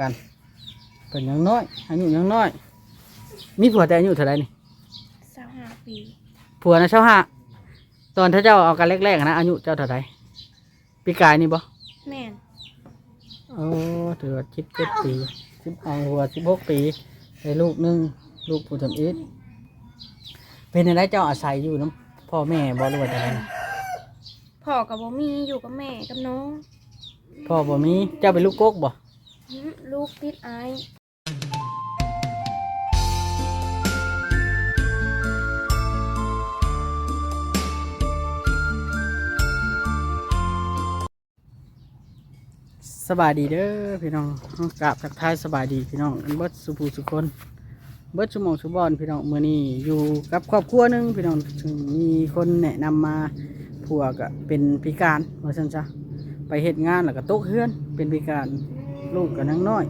กันเป็นยังน้อยอายุยังน้อย มีผัวแต่อายุเท่าไหรนี่สาวห้าปีผัวนะเช่าห้าตอนถ้าเจ้าเอากันแรกๆนะอายุเจ้าเท่าไหรปีกายนี่บ่แม่นโอ้ถือว่าสิบเจ็ดปีสิบเอาหัวสิบหกปีได้ลูกหนึงลูกผู้ทำอิฐเป็นอะไรเจ้าอาศัยอยู่น้ำพ่อแม่บ่รู้ว่าจะไรพ่อกับบ่มีอยู่กับแม่กับน้องพ่อบ่มีเจ้าเป็นลูกกกบ่หึ ลูกติดอสบายดีเด้อพี่น้องกราบทักทายสบายดีพี่น้องอันเบิดสุภูสุคนเบิดชั่วโมงชั่วบอนพี่น้องเมื้อนี้อยู่กับครอบครัวหนึงพี่น้องมีคนแนะนำมาผัวก็เป็นพิการว่าซั่นซะไปเฮ็ดงานแล้วก็ตกเฮือนเป็นพิการ ลูกก็นังน้อย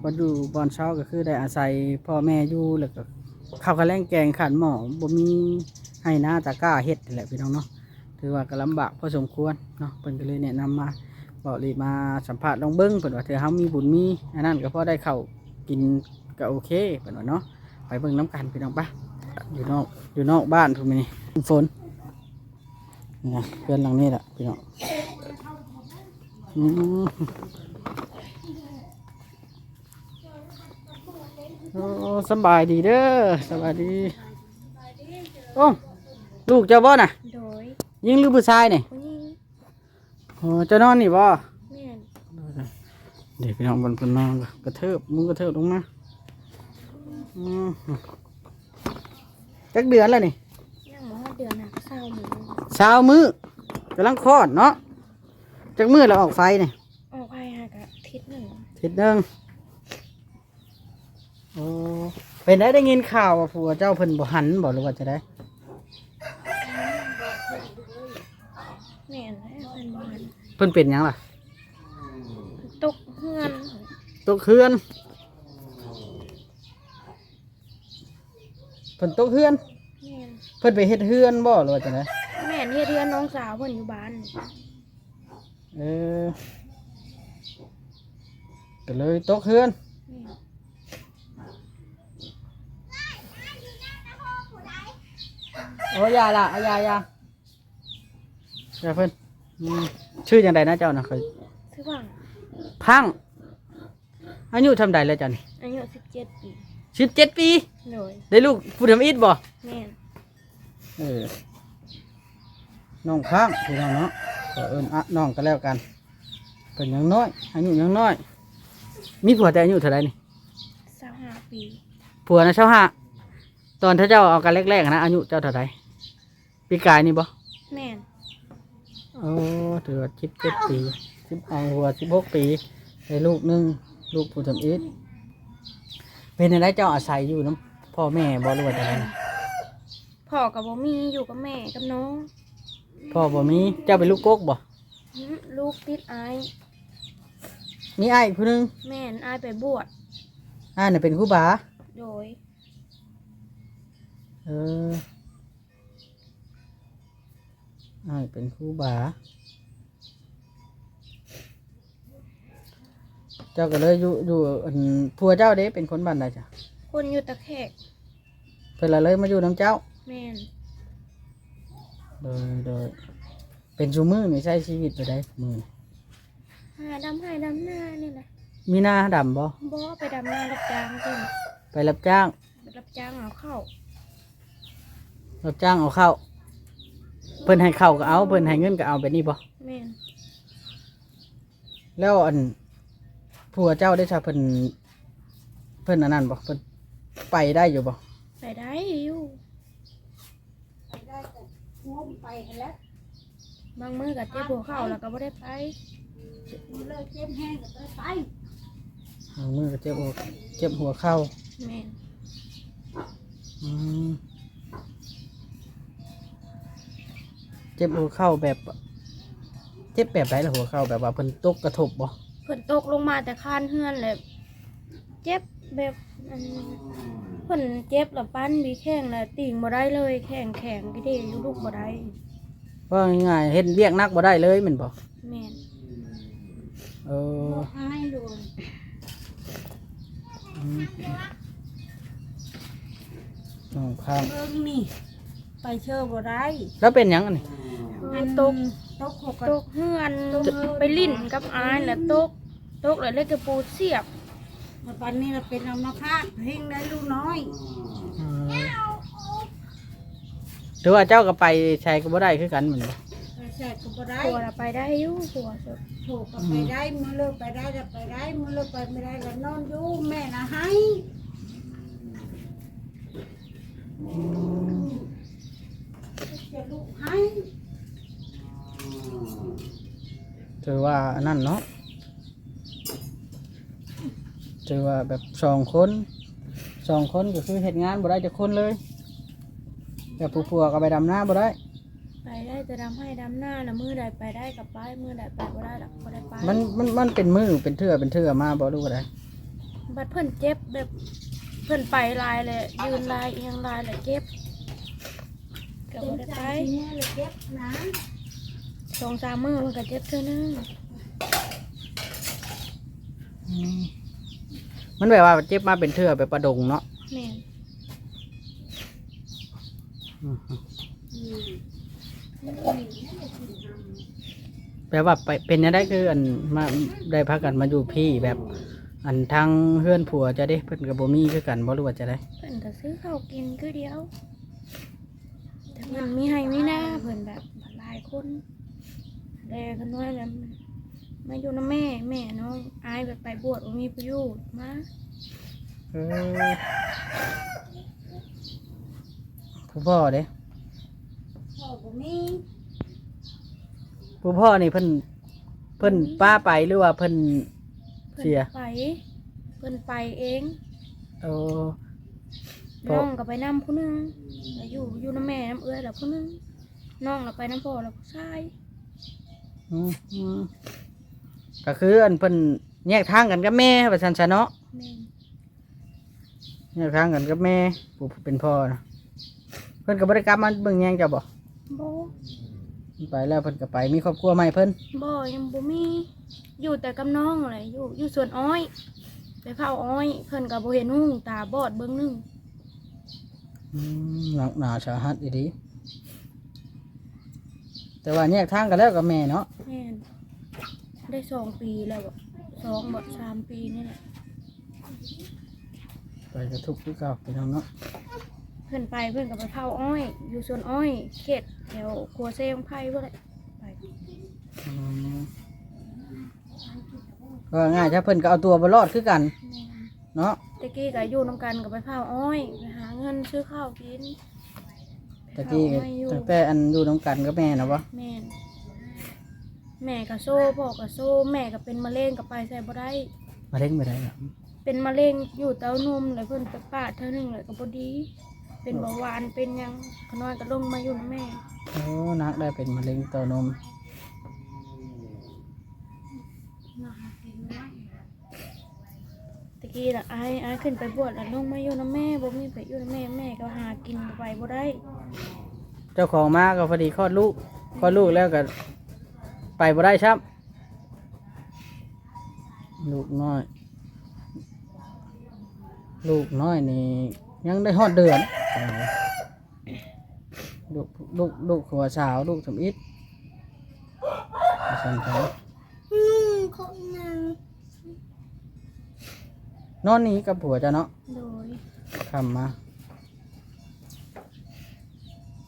พออยู่บอนเช้าก็คือได้อาศัยพ่อแม่อยู่แล้วก็ข้าวกระแลงแกงขันหมอบ่มีให้หน้าตะกร้าเฮ็ดแหละพี่น้องเนาะถือว่าก็ลำบากพอสมควรเนาะเพิ่นก็เลยแนะนำมาบอกเลยมาสัมภาษณ์ลองเบิ้งเพิ่นว่าเธอเฮามีบุญมีอันนั้นก็พอได้เข้ากินก็โอเคเพิ่นว่าเนาะไปเบิ่งน้ำกันพี่น้องปะอยู่นอกอยู่นอกบ้านทุกมีฝนนี่นะเพื่อนหลังนี้แหละพี่น้องอืมโอ้ สำบายดีเด้อสบายดี โอ้ลูกเจ้าบ่น่ะ โดยยิงหรือผู้ชายนี่ผู้หญิงโอ้เจ้านอนนี่บ่แม่นเดี๋ยวพี่น้องบนพนนอนกระเทิบมึงกระเทิบลงมาอืมจักเดือนแล้วนี่ยังบ่ฮอดเดือนน่ะก็เศร้าหมูเช้ามือกำลังคลอดเนาะจากมือเราออกไฟเนี่ยออกไปหากะทิศหนึ่ง ทิศหนึ่ง โอ้เป็นได้ได้ยินข่าวว่าผัวเจ้าเพิ่นบ่หันบอกหรือว่าจะได้แม่นแล้วเป็นบ้านเพิ่นเป็นหยังล่ะตกเฮือนตกเฮือนเพิ่นตกเฮือน แม่นเพิ่นไปเฮ็ดเฮือนบ่หรือว่าจะได้แม่นเฮ็ดเฮือนน้องสาวเพิ่นอยู่บ้านเออก็เลยตกเฮือน แม่น โอ้ยาละเอายายาอยาเพิ่นอืมชื่อจังไดนะเจ้านะเคยชื่อว่าพังอายุทำใดแล้วจ้ะนี่อายุ17ปีสิบเจ็ดปีโดยได้ลูกผู้ทำอิฐบ่แม่นเออน้องพังพี่น้องเนาะก็เอิ้นอะน้องก็แล้วกันเป็นยังน้อย อายุยังน้อย มีผัวแต่อายุเท่าไหรนี่ สาวห้าปีผัวนะเช่าห้าตอนถ้าเจ้าเอากันแรกๆนะอายุเจ้าเท่าไหร ปีกายนี่บ่แม่นโอ้ถือว่าสิบเจ็ดปีสิบเอาหัวสิบหกปีได้ลูกหนึงลูกผู้ทำอิฐเป็นอะไรเจ้าอาศัยอยู่น้ำพ่อแม่บ่รู้ว่าจะไรพ่อกับบ่มีอยู่กับแม่กับน้องพ่อบ่มีเจ้าเป็นลูกกกบ่หึลูกติดอายมีอ้ายผู้หนึงแม่นอายไปบวชอ้ายน่ะเป็นครูบาโดย เออ อ้ายเป็นครูบา เจ้าก็เลยอยู่อยู่อันผัวเจ้าเด้เป็นคนบ้านใดจ้ะคนอยู่ตะแคกเพิ่นละเลยมาอยู่น้ำเจ้า แม่นโดยโดยเป็นชูมือไม่ใช่ชีวิตไปได้มือนี่หาดำให้ดำหน้านี่แหละมีหน้าดำบ่บ่ไปดำนารับจ้างจริงไปรับจ้างรับจ้างเอาเข้ารับจ้างเอาเข้าว เพิ่นให้เข้าวก็เอาเพิ่นให้เงินก็เอาแบบนี้บ่แม่นแล้วอันผัวเจ้าได้ชาเพิ่นเพิ่นอันนั้นบ่เพิ่นไปได้อยู่บ่ไปได้อยู่บางมือกับเจ็บหัวเข่าแล้วก็บ่ได้ไปเอามือก็เจ็บอกเจ็บหัวเข่าแม่นอืม เจ็บหัวเข่าแบบ เจ็บแบบไหนล่ะหัวเข่าแบบว่าเพิ่นตกกระทบบ่เพิ่นตกลงมาแต่คานเฮือนเลยเจ็บแบบอันเพิ่นเจ็บแล้วปั้นดีแข้งแล้วติ่งบ่ได้เลย แข้งแข็งกี่เด้อยู่ลูกบ่ได้ว่าง่ายๆเฮ็ดเวียกหนักบ่ได้เลยแม่นบ่แม่นเออให้ดูอืมสองข้างเบิ่งนี่ ไปเชื่อบ่ได้แล้วเป็นหยังอันนี้ อันตกตกหกตกเฮือนไปลิ้นกับอายแล้วตกตกแล้วเลยกระปูเสียบกับปันนี้เราเป็นอัมพาตเพ่งได้ลูกน้อยอืมถือว่าเจ้าก็ไปใช้ก็บ่ได้คือกันเหมือนกันไปใช่ก็บ่ได้ผัวเราไปได้อยู่ผัวสุดถูกก็ไปได้มือเลิกไปได้ก็ไปได้มือเลิกไปไม่ได้ก็นอนอยู่แม่นะให้จะลูกให้ ถือว่าอันนั่นเนาะถือว่าแบบสองคนสองคนก็คือเหตุงานบ่ได้จะคนเลยแบบผู้ผัวก็ไปดำหน้าบ่ได้ ไปได้จะดำให้ดำหน้าแล้วมือใดไปได้กับไปมือใดไปก็ได้หรอกก็ได้ไปมันมันมันเป็นมือเป็นเทื่อเป็นเทื่อมาบ่รู้ก็ได้บัดเพิ่นเจ็บแบบเพิ่นไปลายเลยยืนลายเอียงลายเลยเจ็บก็เป็บ่นได้ใจไป เนี่ยเลยเก็บนะ สองสามมือมันก็เจ็บเท่านึงอืมมันแบบว่าเจ็บมาเป็นเทื่อแบบประดงเนาะแม่นอืมอืมแปลว่าไปเป็นยังได้คืออันมาได้พักกันมาอยู่พี่แบบ อันทางเพื่อนผัวจะได้เพิ่นกับบ่มีคือกันบ่รู้ว่าจะได้เพิ่นก็ซื้อข้าวกินคือเดียว แต่เพิ่นมีให้มีหน้าเพิ่นแบบหลายคน แลกันน้อยแล้วมาอยู่นำแม่ แม่น้องอายแบบไปบวชบ่มีประโยชน์มาเออผู้พ่อเด้พ่อบ่มีผู้พ่อนี่เพิ่นเพิ่นป้าไปหรือว่าเพิ่นเพิ่นเสียไป เพิ่นไปเองเออพ่อน้องก็ไปนำผู้หนึงแล้วอยู่อยู่นำแม่น้ำเอื้อยแล้วผู้หนึงน้องเราไปน้ำพ่อแล้วผู้ชาย อืมอืมก็คืออันเพิ่นแยกทางกันกับแม่ว่าซั่นซะเนาะแม่นแยกทางกันกับแม่ผู้เป็นพ่อนะเพิ่นก็บ่ได้กลับมาเบิ่งแยงเจ้าบ่บ่ไปแล้วเพิ่นก็ไปมีครอบครัวใหม่เพิ่นบ่ยังบ่มี อยู่แต่กับน้องเลยอยู่อยู่สวนอ้อยไปเผาอ้อย เพิ่นก็บ่เห็นหุ่งตาบอดเบิ่งหนึง อืมหนักหนาสาหัสอีดี แต่ว่าแยกทางกันแล้วกับแม่เนาะแม่นได้สองปีแล้วบ่สองบ่สามปีนี่แหละไปกระทุกข์คือเก่าพี่น้องเนาะเพิ่นไปเพิ่นก็ไปเผาอ้อย อยู่สวนอ้อยเขตแถวครัวเซงไผ่บ่ได้ไปอืมก็ง่ายถ้าเพิ่นก็เอาตัวบรอดคือกัน แม่นเนาะตะกี้ก็อยู่นํกันก็ไปเผาอ้อยไปหาเงินซื้อข้าวกิน ตะกี้ไปเผาอ้อยอยู่ ตั้งแต่อันอยู่น้ำกันกับแม่นะวะแม่นแม่ก็โซ่พ่อก็โซ่แม่ก็เป็นมะเร็งก็ไปใส่บ่ได้ มาเล่นไม่ได้หรอเป็นมะเร็งอยู่เต้านมเลยเพิ่นไปปาดเท่านึงเลยก็บ่ดี เป็นเบาหวานเป็นหยังขน้อยก็ลงมาอยู่นำแม่โอ้นักได้เป็นมะเร็งเต้านม กี้น่ะอายอายขึ้นไปบวชแล้วลงมาอยู่นำแม่บ่มีไปอยู่นำแม่แม่ก็หากินไปบ่ได้เจ้าของมาก็พอดีคลอดลูกคลอดลูกแล้วก็ไปบ่ได้ครับลูกน้อย ลูกน้อยนี่ยังได้ฮอดเดือนลูกลูกลูกหัวสาวลูกสมอิดสันเนอนหนี้กับผัวจ้ะเนาะโดยคำมา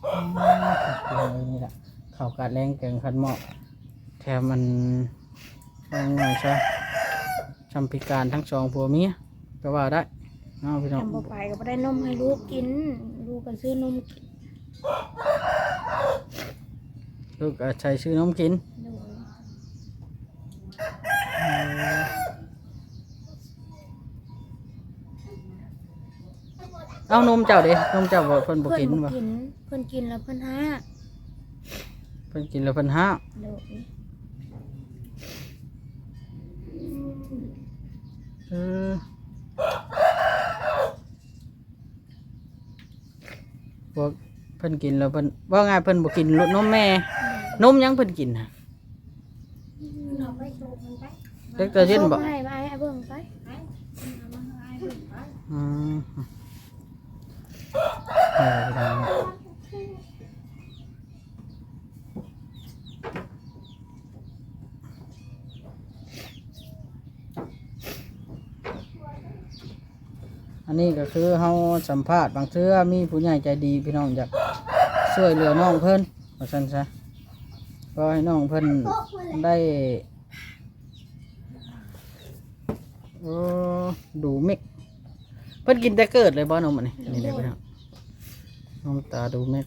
อืมเลยนี่แหละข่าวกาดแรงเกินคันเหมาะแถมมันว่าไงใช่ชำพิการทั้งสองผัวเมียก็ว่าได้เนาะพี่น้อง ทำบ่ไปก็บ่ได้นมให้ลูกกิน ลูกก็ซื้อนมกินลูกก็ใช้ชื่อน้องกินโดย เอานมเจ้าเด้นมเจ้าบ่เพิ่นบ่เพิ่นกินบ่บ่กินเพิ่นกินแล้วเพิ่นหาเพิ่นกินแล้วเพิ่นห้าโดยเออพวกเพิ่นกินแล้วเพิ่นว่าไงเพิ่นบ่กินรสนมแม่ นมหยังเพิ่นกินน่ะเราไปโชว์มันไปเด็กตาเย็นบ่ ส่งให้ไปให้เบิ่งไปไป อันนี้ก็คือเฮาสัมภาษณ์บางเทื่อมีผู้ใหญ่ใจดีพี่น้องอยากช่วยเหลือน้องเพิ่นเพราะฉะนั้นก็ให้น้องเพิ่นได้ดูมิก เพิ่นกินแต่เกิดเลยบ่นมอันนี้นี่เลยพี่น้องนมตาดูเม็ก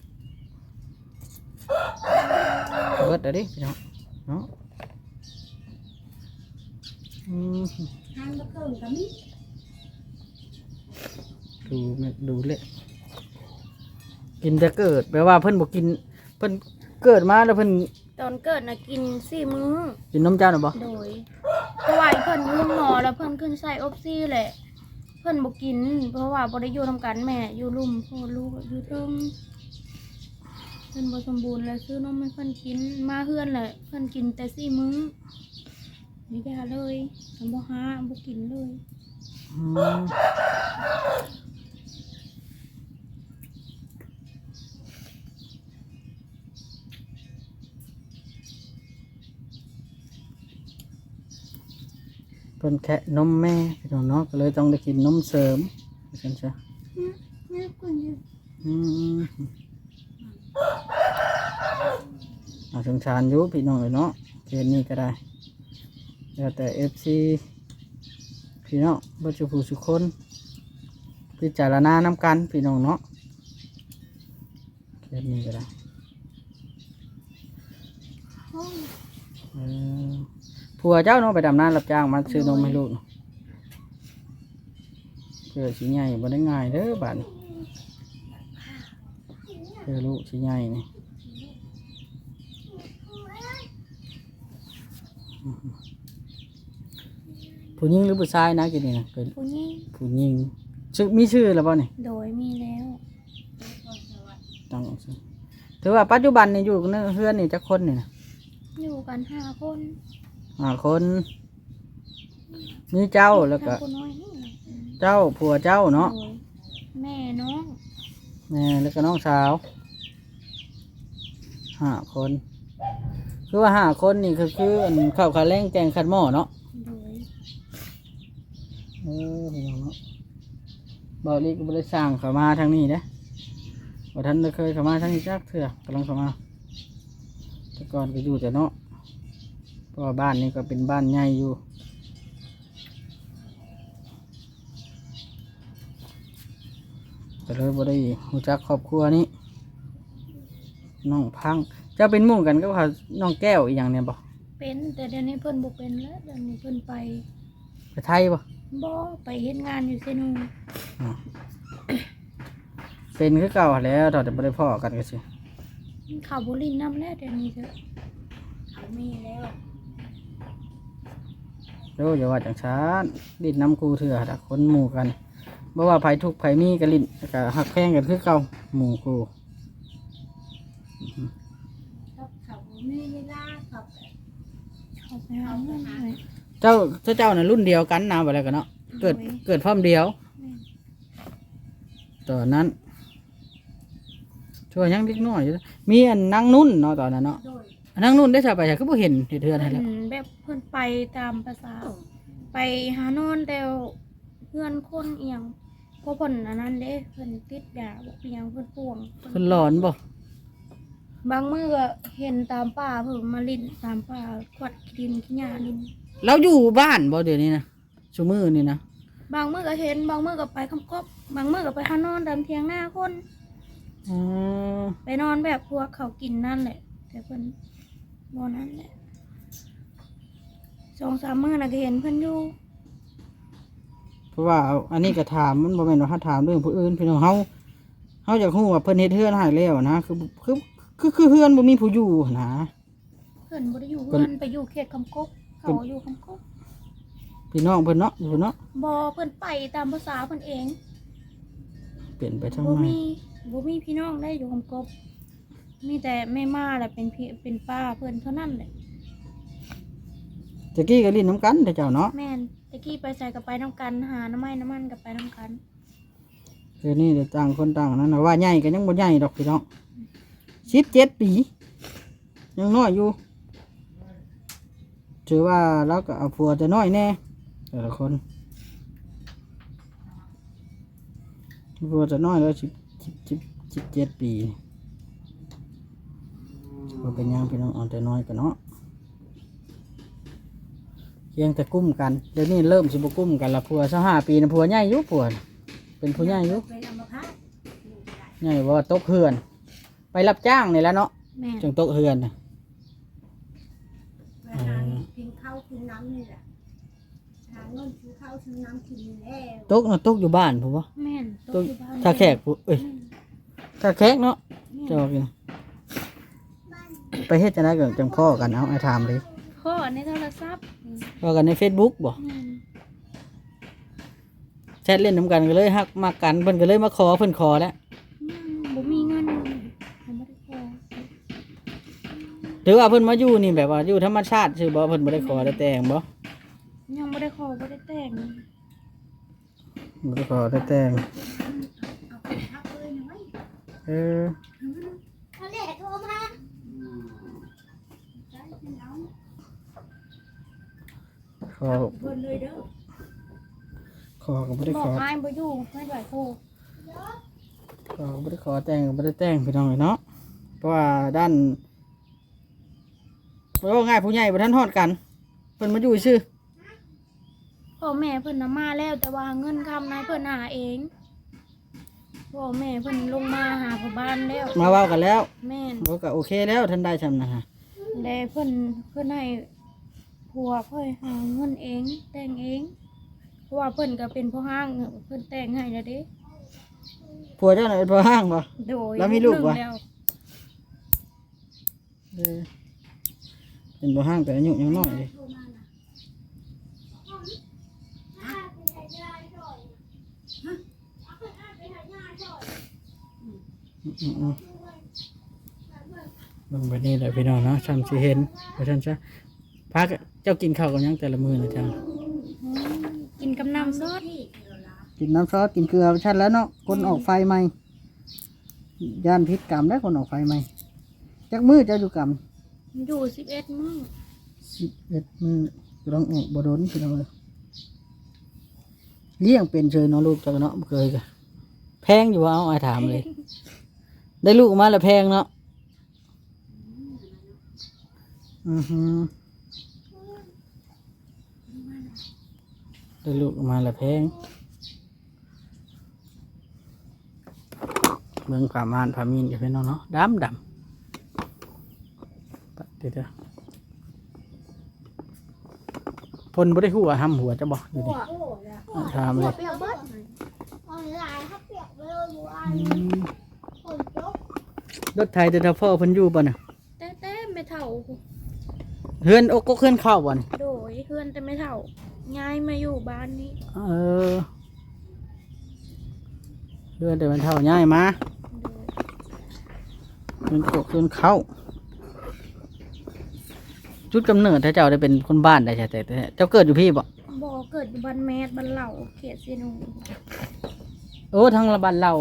เบิดเด้อดิพี่น้องเนาะอืมทางก็เกินก็มีดูไม่ดูเละกินแต่เกิดแปลว่าเพิ่นบอกกิน เพิ่นเกิดมาแล้วเพิ่นตอนเกิดนะกินสี่มื้อกินนมเจ้าหรือบ่โดยเพราะว่าเพิ่นยุ่งหมอแล้วเพิ่นขึ้นใส่อบซี่แหละ เพิ่นบ่กิน เพราะว่าบ่ได้อยู่ทำกันแม่อยู่ลุ่มพ่อลูกอยู่เทึงเพิ่นบ่สมบูรณ์แล้วซื้อนมให้เพิ่นกินมาเพื่อนแหละเพิ่นกินแต่สี่มื้อนี่แกเลยทำบ่หาบ่กินเลย พิ่นแค่นมแม่พี่น้องเนาะก็เลยต้องได้กินนมเสริมว่าซั่นซะนี่กูอยู่อืมอาสงสารอยู่พี่น้องเอ้ยเนาะเทียนนี้ก็ได้แล้วแต่เอฟซีพี่น้องบัจุผู้สุคนพิจารณาน้ำกันพี่น้องเนาะเทียนนี้ก็ได้ ผัวเจ้าเนาะไปดำน้ำรับจ้างมาซื้อนมให้ลูกเนาะเพื่อสิใหญ่บ่ได้ง่ายเด้อบาดนี้เจอลูกชิ้นใหญ่นี่ผู้หญิงหรือผู้ชายนะกินนี่นะเป็นผู้หญิงผู้หญิงชื่อมีชื่อแล้วป่ะนี่โดยมีแล้วต้องเอาชื่อถือว่าปัจจุบันนี่อยู่ในเพื่อนนี่จักคนนี่นะอยู่กันห้าคน ห้าคน มีเจ้าแล้วก็ห้าคนน้อยนี่แหละเจ้าผัวเจ้าเนาะโดยแม่น้องแม่แล้วก็น้องสาวห้าคน คือว่าห้าคนนี่คือคืออันข้าวขาแรงแกงขัดหม้อเนาะโดยเออพี่น้องเนาะบอลีก็บ่ได้สร้างเขามาทางนี้นะบ่ทันได้เคยเข้ามาทางนี้จักเถื่อกำลังเข้ามา แต่ก่อนก็อยู่แต่เนาะ เพราะว่าบ้านนี้ก็เป็นบ้านใหญ่อยู่ก็เลยบ่ได้รู้จักครอบครัวนี้น้องพังเจ้าเป็นหมู่กันก็เขาน้องแก้วอีกอย่างเนี่ยบ่เป็นแต่เดี๋ยวนี้เพิ่นบ่เป็นแล้วเดี๋ยวนี้เพิ่นไปไปไทยบ่บ่ไปเฮ็ดงานอยู่เซนูอ๋อเป็นคือเก่าหั้นแหล้วตอนแต่บ่ได้พ่อกันก็สิ เขาบุรินน้ำแล้วเดี๋ยวนี้เถอะ เขามีแล้ว โอ้อย่าว่าจังชานลิ้นน้ำคูเถื่อดักคนหมู่กันบ่ว่าไผทุกข์ไผมีก็ลิ้นก็หักแพงกันคือเก่าหมู่คูครับเขามีเวลาครับเขาไปหาเงินเลยเจ้าเจ้าเจ้าน่ะรุ่นเดียวกันนะบ่แล้วกันเนาะเกิดโอ้ยเกิดพร้อมเดียวตอนนั้นช่วยยังเล็กน้อยอยู่มีอันนางนุ่นเนาะตอนนั้นเนาะโดยอั นนางนุ่นได้สบายก็บ่เห็นเฮ็ดเทือนให้เพิ่แล้วนแบบเพิ่นไปตามภาษา ไปหานอนแต่เพื่อนคนเอียงเพราะเพิ่นอันนั้นเด้เพิ่นติดยาบอกเอียงเพิ่นป่วงเพิ่นหลอนบ่บางมื้อก็เห็นตามป่าเพิ่นมาลิ้นตามป่าขวัดดินขี้หญ้าลิ้นเราอยู่บ้านบ่เดี๋ยวนี้นะชั่วมือนี่นะบางมื้อก็เห็นบางมื้อก็ไปคำกบบางมื้อก็ไปหานอนตามเทียงหน้าคนอ๋อไปนอนแบบพวกเขากินนั่นแหละแต่เพิ่น บ่นั่นแหละสองสามมื้อน่ะก็เห็นเพิ่นอยู่เพราะว่าอันนี้ก็ถามมันบ่แม่นว่าเฮาถามเรื่องผู้อื่นพี่น้องเฮาเฮาอยากฮู้ว่าเพิ่นเฮ็ดเฮือนให้แล้วนะคือคือคือคือเฮือนบ่มีผู้อยู่นะ เพิ่นบ่ได้อยู่เพิ่เพิ่นนไปอยู่เขตคำกบเขาอยู่คำกบพี่น้องเพิ่นเนาะอยู่เนาะบ่เพิ่นไปตามภาษาเพิ่นเอง เปลี่ยนไปทางบ่ไหนมีบ่มีพี่น้องได้อยู่คำกบ มีแต่แม่ม่าแหละเป็นพี่เป็นป้าเพิ่นเท่านั้นแหละตะกี้ก็ลิ้นน้ำกันแต่เจ้าเนาะแม่นตะกี้ไปใส่กับไปน้ำกันหาน้ำไม้น้ำมันกับไปน้ำกันเดี๋ยวนี้เดี๋ยวต่างคนต่างนั้นนะว่าใหญ่ก็ยังบ่ใหญ่ดอกพี่น้อง17ปี ยังน้อยอยู่ถือว่าเราก็เอาผัวแต่น้อยแน่แต่ละคนผัวจะน้อยแล้วสิบสิบสิบสิบเจ็ดปี ว่าเป็นหยังพี่น้องเอาแต่น้อยกันเนาะเพียงแต่กุ้มกันเดี๋ยวนี้เริ่มสิบกุ้มกันละผัวสักห้าปีนะผัวใหญ่อยุผัวน่ะเป็นผู้ใหญ่อยุเป็นอัมพาตใหญ่ว่าตกเฮือน ไปรับจ้างนี่แหล้วเนาะแม่นจังตกเฮือนน่ะไปหากินข้าวกินน้ำนี่แหละหาเงินซื้อข้าวซื้อน้ำกินนี่แหละตกเนาะตกอยู่บ้านผมว่าแม่นตตกกอยู่บ้านถ้าแขกผู้เอ้ยถ้าแขกเนาะแม่นจะบอกยัง ไปเฮ็ดจะได้กับจังพ่อกันเอาไอ้ถามเลยข้อในโทรศัพท์พ่อกันใน Facebook บ่แม่นแชทเล่นน้ำกันก็เลยฮักมากันเพิ่นก็เลยมาขอเพิ่นขอแล้วยังบ่มีเงินผมบ่ได้ขอหรือว่าเพิ่นมาอยู่นี่แบบว่าอยู่ธรรมชาติซื่อบ่เพิ่นบ่ได้ขอได้แต่งบ่ยังบ่ได้ขอบ่ได้แต่งบ่ได้ขอได้แต่งเอาไปพักเลยน้อยเออเขาเรียกโทรมาใช่เป็นเอา ข อเพิ่นเลยเด้อขอก็บ่ได้บอขกออ้ายบ่อยู่ไม่ไหวโทรขอก็บ่ได้ขอแต่งก็บ่ได้แต่งพี่น้องเอ้ยเนาะเพราะว่าด้านว่าง่ายผู้ใหญ่บ่ทันฮอดกันเพิ่นมาอยู่ซื่อพ่อแม่เพิ่นน่ะมาแล้วแต่ว่าเงินคำนายเพิ่นหาเองพ่อแม่เพิ่นลงมาหาพ่อบ้านแล้วมาเว้ากันแล้วแม่นบ่ก็โอเคแล้วท่านได้ชำนะฮะแล้วเพิ่นเพิ่นให้ ผัวเพิ่นหาเงินเอง แต่งเอง เพราะว่าเพิ่นก็เป็นพ่อห้างเพิ่นแต่งให้แล้วเด้ผัวเจ้าน่ะเป็นพ่อห้างบ่ โดยแล้วมีลูกวะหนึ่งแวเออเป็นบ่ห้างแต่อายุยังน้อยเลยโทรมาน่ะอืมอืมเบิ่งแบบนี้แหละพี่น้องเนาะชำสิเห็นเพราะฉะนั้นซะ พักเจ้ากินข้าวกับหยังแต่ละมื้อนะจ๊ะอืมกินกับน้ำซอสที่เดี๋ยวละกินน้ำซอสกินเกลือชันแล้วเนาะคนออกไฟใหม่ย่านพิษกรรมได้คนออกไฟใหม่จักมื้อเจ้าอยู่กรรมอยู่สิบเอ็ดมื้อสิบเอ็ดมื้อต้องออกบ่โดนพี่น้องเอ้ยเลี้ยงเป็นเชยเนาะลูกเจ้าเนาะบ่เคยกะแพงอยู่ว่าเอาอ้ายถามเลย ได้ลูกมาแล้วแพงเนาะอือฮึ ได้ลูกมาแล้วแพงเมืองผามานผามีนกับพี่น้องเนาะดำดำปะเดี๋ยวเดี๋ยวพลบ่ได้หัวห้ำหัวจะบอกอยู่ดิโอ้ละอะถามเลยเปียกเบิดออนไลน์เขาเปียกไปเลยบัวอืมคนจบรถไทยแต่ถ้าพ่อเพิ่นอยู่บ่น่ะแต่แต่ไม่เท่าเฮือนอกก็เฮือนเข้าบ่นี่ ย้ายมาอยู่บ้านนี้ เออเฮือนแต่มันเท่าง่ายมาโดยเฮือนอกเฮือนเข้า จุดกำเนิดถ้าเจ้าได้เป็นคนบ้านได้ใช่แต่แต่เจ้าเกิดอยู่พี่บ่บ่เกิดอยู่บ้านแมสบ้านเหล่าเขตเซนูโอ้ทางละบ้านเรา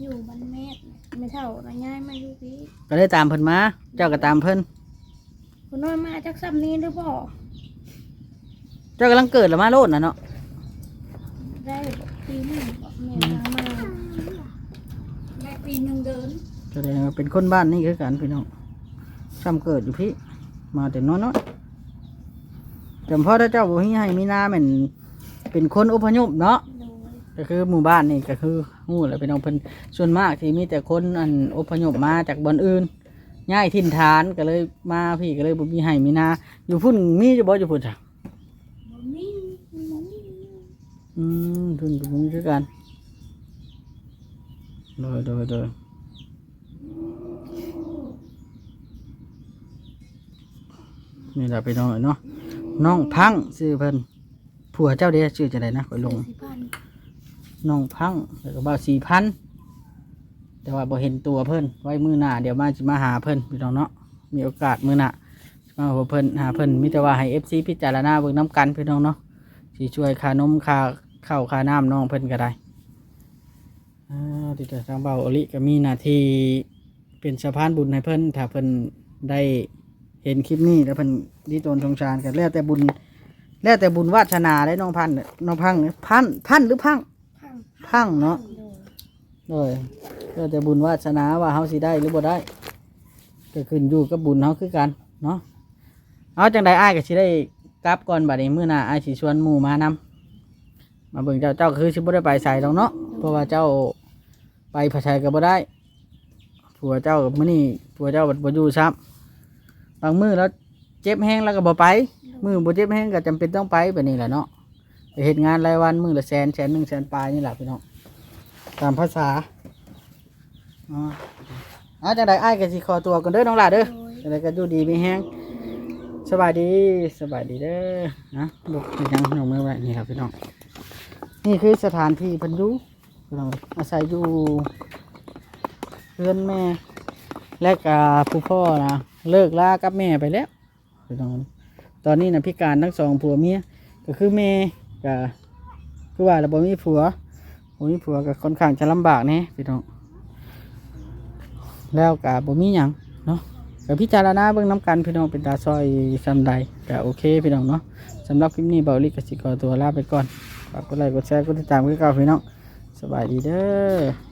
อยู่บ้านแมสไม่เท่าแล้วย้ายมาอยู่พี่ก็ได้ตามเพิ่นมา เจ้าก็ตามเพิ่นคุณน้อยมาจากซ้ำนี้หรือบ่ เจ้ากำลังเกิดแล้วมาโลดน่ะเนาะได้ปีหนึ่งบ่แม่พามาแม่ปีหนึ่งเดินแสดงว่าเป็นคนบ้านนี่คือกันพี่น้องซ้ำเกิดอยู่พี่ มาแต่น้อยน้อยๆจำพ่อถ้าเจ้าบ่ให้มีนาแม่นเป็นคนอพยพเนาะโดยก็คือหมู่บ้านนี่ก็คือหู้แหละเป็นองเพิ่นส่วนมากที่มีแต่คนอันอพยพมาจากบอนอื่นย้ายถิ่นฐานก็เลยมาพี่ก็เลยบ่มีให้มีนาอยู่พุ่นมีอยู่บ่อยู่พุ่นจ้ะ บ่มี อืมพุ่นก็บ่มีคือกันโดยโดยโดยนี่แหละพี่น้องเนาะน้องพังชื่อเพิ่นผัวเจ้าเด้ชื่อจังไดนนะข่อยลงน้องพังแล้วก็บ่าวสี่พันแต่ว่าบ่เห็นตัวเพิ่นไว้มือหน้าเดี๋ยวมาจะมาหาเพิ่นพี่น้องเนาะมีโอกาสมือหน้ามาหาเพิ่นหาเพิ่นมีแต่ว่าให้ FC พิจารณาเบิ่งน้กันพี่น้องเนาะสิช่วยค่านมค่า ข้าวค่าน้ำน้องเพิ่นก็ได้อ่าติดต่อทางเบาอลิก็มีหน้าที่เป็นสะพานบุญให้เพิ่นถ้าเพิ่นได้เห็นคลิปนี้แล้วเพิ่นดีตนสงสารกันแล้วแต่บุญแล้วแต่บุญวาสนาได้น้องพันน้องพังพันพันหรือพังพังเนาะโดยโดยก็แต่บุญวาสนาว่าเฮาสิได้หรือบ่ได้ก็ขึ้นอยู่กับบุญเฮาคือกันเนาะเอาจังใดอ้ายก็สิได้กลับก่อนบัดนี้มื้อหน้าอ้ายสิชวนหมู่มานำ มาเบิ่งเจ้าเจ้าคือสิบ่ได้ไปไสดอกเนาะเพราะว่าเจ้าไปผัดไทยก็บ่ได้ผัวเจ้ากับมื้อนี้ผัวเจ้าบ่บ่อยู่ซ้ำบางมื้อแล้วเจ็บแฮงแล้วก็บ่ไป มื้อบ่เจ็บแฮงก็จำเป็นต้องไปแบบนี้แหละเนาะไปเฮ็ดงานรายวันมื้อละแสนแสนหนึ่งแสนปลายนี่แหละพี่น้องตามภาษาอ๋ออาจังไดอ้ายก็สิขอตัวกันเด้อน้องหลาเด้อโดยจังไดก็อยู่ดีมีแฮงสบายดีสบายดีเด้อนะบุกยังน้องมือไว้นี่ครับพี่น้อง นี่คือสถานที่พันยุพี่น้องอาศัยอยู่เพื่อนแม่ และกับผู้พ่อนะเลิกลากับแม่ไปแล้วพี่น้องตอนนี้นะพิการทั้งสองผัวเมียก็คือแม่กับคือว่าเราบ่มีผัวบ่มีผัวก็ค่อนข้างจะลำบากแน่พี่น้องแล้วกับบ่มีหยังเนาะกับพิจารณาเบิ่งน้ำกันพี่น้องเป็นตาซอยซำใดก็โอเคพี่น้องเนาะสำหรับคลิปนี้เบาลิกสิกรตัวลาไปก่อน ฝากกดไลค์กดแชร์กดติดตามกันเก่าพี่น้องสบายดีเด้อ